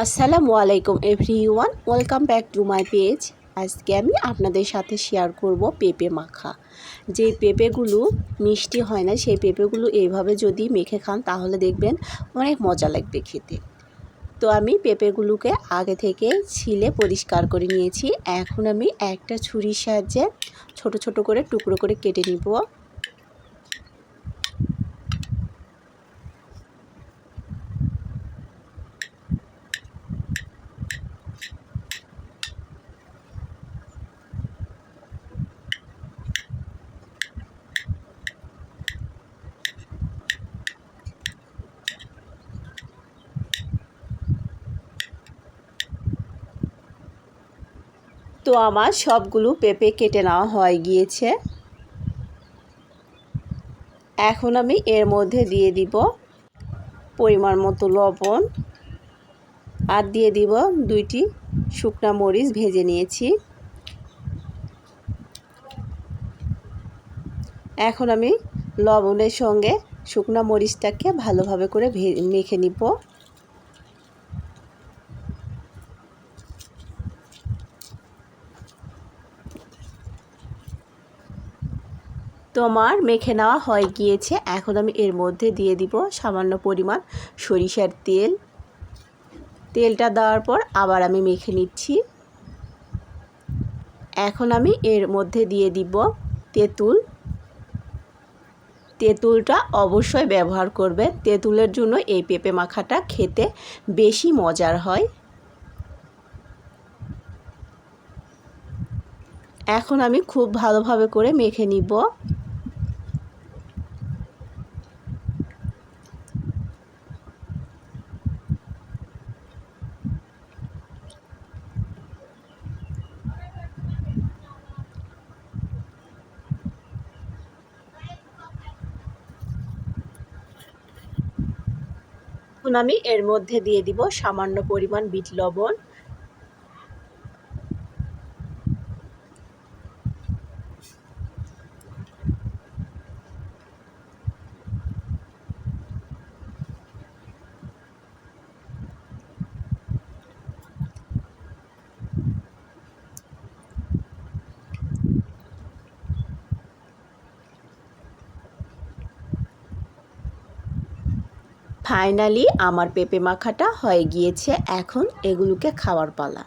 আসসালামু আলাইকুম everyone, welcome back to my page. আজকে আমি আপনাদের সাথে শেয়ার করব পেঁপে মাখা। যে পেঁপেগুলো মিষ্টি হয় না, সেই পেঁপেগুলো এইভাবে যদি মেখে খান, তাহলে দেখবেন অনেক মজা লাগবে খেতে। তো আমি পেঁপেগুলোকে আগে থেকে ছিলে পরিষ্কার করে নিয়েছি। এখন আমি একটা ছুরির সাহায্যে ছোট ছোট করে টুকরো করে কেটে নিব। তো আমার সবগুলো পেঁপে কেটে নেওয়া হয়ে গিয়েছে। এখন আমি এর মধ্যে দিয়ে দিব পরিমাণ মতো লবণ আর দিয়ে দিব দুইটি শুকনা মরিচ ভেজে নিয়েছি। এখন আমি লবণের সঙ্গে শুকনা মরিচটাকে ভালোভাবে করে মেখে নিব। তোমার মেখে নেওয়া হয়ে গিয়েছে। এখন আমি এর মধ্যে দিয়ে দিব সামান্য পরিমাণ সরিষার তেল। তেলটা দেওয়ার পর আবার আমি মেখে নিচ্ছি। এখন আমি এর মধ্যে দিয়ে দিব তেঁতুল। তেঁতুলটা অবশ্যই ব্যবহার করবে তেঁতুলের জন্য এই পেঁপে মাখাটা খেতে বেশি মজার হয়। এখন আমি খুব ভালোভাবে করে মেখে নিব। এখন আমি এর মধ্যে দিয়ে দিব সামান্য পরিমাণ বিট লবণ। ফাইনালি আমার পেঁপে মাখাটা হয়ে গিয়েছে। এখন এগুলোকে খাওয়ার পালা।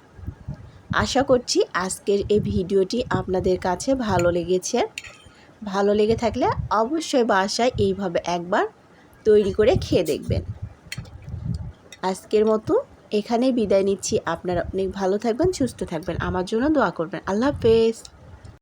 আশা করছি আজকের এই ভিডিওটি আপনাদের কাছে ভালো লেগেছে। ভালো লেগে থাকলে অবশ্যই বাসায় এইভাবে একবার তৈরি করে খেয়ে দেখবেন। আজকের মতো এখানেই বিদায় নিচ্ছি। আপনারা অনেক ভালো থাকবেন, সুস্থ থাকবেন। আমার জন্য দোয়া করবেন। আল্লাহ হাফেজ।